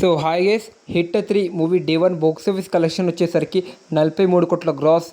So hi guys hit three movie day one box office collection వచ్చేసరికి నలభై మూడు కోట్ల గ్రాస్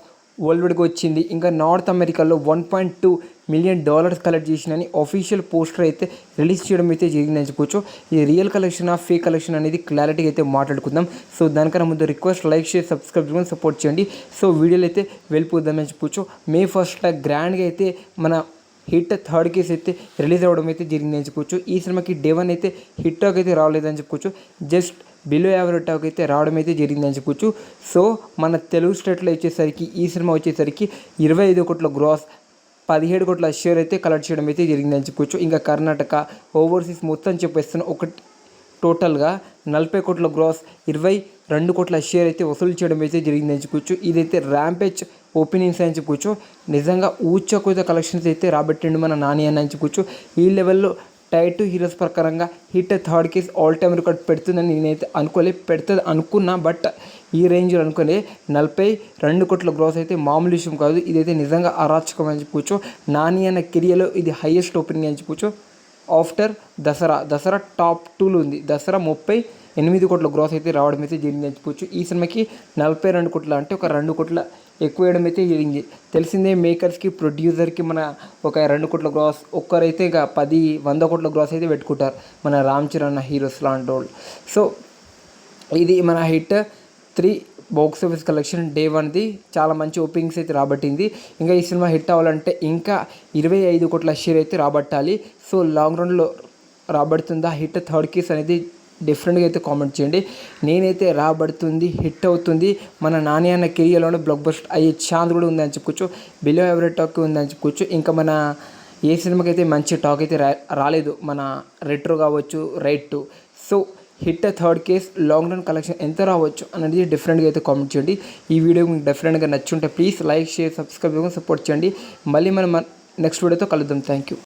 వరల్డ్గా వచ్చింది. ఇంకా నార్త్ అమెరికాలో one point two million dollars collect చేసినని official poster అయితే రిలీజ్ చేయడం అయితే జరిగిందని చెప్పుకోవచ్చు. ఈ రియల్ కలెక్షన్ ఆ ఫేక్ కలెక్షన్ అనేది క్లారిటీగా అయితే మాట్లాడుకుందాం. సో దానికన్నా ముందు రిక్వెస్ట్ లైక్ షేర్ సబ్స్క్రైబ్ చేసుకొని సపోర్ట్ చేయండి. సో వీడియోలు అయితే వెళ్ళిపోదామని చెప్పుకోవచ్చు. మే ఫస్ట్లో గ్రాండ్గా అయితే మన హిట్ థర్డ్ కేస్ అయితే రిలీజ్ అవ్వడం అయితే జరిగిందని చెప్పుకోవచ్చు. ఈ సినిమాకి డే వన్ అయితే హిట్ టాక్ అయితే రాలేదని చెప్పుకోవచ్చు. జస్ట్ బిలో యావరేజ్ టాక్ అయితే రావడం అయితే జరిగిందని చెప్పుకోవచ్చు. సో మన తెలుగు స్టేట్లో వచ్చేసరికి ఈ సినిమా వచ్చేసరికి ఇరవై ఐదు కోట్ల గ్రాస్ పదిహేడు కోట్ల షేర్ అయితే కలెక్ట్ చేయడం అయితే జరిగిందని చెప్పుకోవచ్చు. ఇంకా కర్ణాటక ఓవర్సీస్ మొత్తం చెప్పేస్తున్న ఒకటి టోటల్గా నలభై కోట్ల గ్రాస్ ఇరవై రెండు కోట్ల షేర్ అయితే వసూలు చేయడం అయితే జరిగిందని చెప్పుకోవచ్చు. ఇదైతే ర్యాంపేజ్ ఓపెనింగ్స్ అని చెప్పుకోవచ్చు. నిజంగా ఊచకోత కలెక్షన్స్ అయితే రాబట్టిండు మన నాని అని అని చెప్పుకోవచ్చు. ఈ లెవెల్లో టైట్ హీరోస్ ప్రకారంగా hit third case all time record పెడుతుందని నేనైతే అనుకోలే పెడుతుంది అనుకున్నా బట్ ఈ రేంజ్లో అనుకునే నలభై రెండు కోట్ల గ్రోస్ అయితే మామూలు విషయం కాదు. ఇదైతే నిజంగా అరాచకం అని చెప్పుకోవచ్చు. నాని అన్న కెరియర్లో ఇది హైయెస్ట్ ఓపెనింగ్ అని చెప్పుకోవచ్చు. ఆఫ్టర్ దసరా. దసరా టాప్ టూలో ఉంది. దసరా ముప్పై ఎనిమిది కోట్ల గ్రోస్ అయితే రావడం అయితే జరిగింది చెప్పుకోవచ్చు ఈ సినిమాకి నలభై రెండు కోట్ల అంటే ఒక రెండు కోట్ల ఎక్కువ వేయడం అయితే జరిగింది. తెలిసిందే మేకర్స్కి ప్రొడ్యూసర్కి మన ఒక రెండు కోట్ల గ్రాస్ ఒక్కరైతే ఇక పది వంద కోట్ల గ్రాస్ అయితే పెట్టుకుంటారు మన రామ్ చరణ్ హీరోస్ లాంటి వాళ్ళు సో ఇది మన hit three box office collection day వన్ది చాలా మంచి ఓపెనింగ్స్ అయితే రాబట్టింది. ఇంకా ఈ సినిమా హిట్ అవ్వాలంటే ఇంకా ఇరవై ఐదు కోట్ల షేర్ అయితే రాబట్టాలి. సో లాంగ్ రన్లో రాబడుతుందా? హిట్ థర్డ్ కేస్ అనేది డిఫరెంట్గా అయితే కామెంట్ చేయండి. నేనైతే రాబడుతుంది హిట్ అవుతుంది. మన నాని అన్న కెరియర్లోనే బ్లాక్ బస్ట్ అయ్యే ఛాన్స్ కూడా ఉందని చెప్పుకోవచ్చు. బిలో ఎవరెట్ టాక్ ఉందని చెప్పుకోవచ్చు. ఇంకా మన ఏ సినిమాకి అయితే మంచి టాక్ అయితే రా రాలేదు మన రెట్రో కావచ్చు right to so hit third case long run collection ఎంత రావచ్చు అనేది డిఫరెంట్గా అయితే కామెంట్ చేయండి. ఈ వీడియో మీకు డిఫరెంట్గా నచ్చుంటే please like share subscribe support చేయండి. మళ్ళీ మనం నెక్స్ట్ వీడియోతో కలుద్దాం. Thank you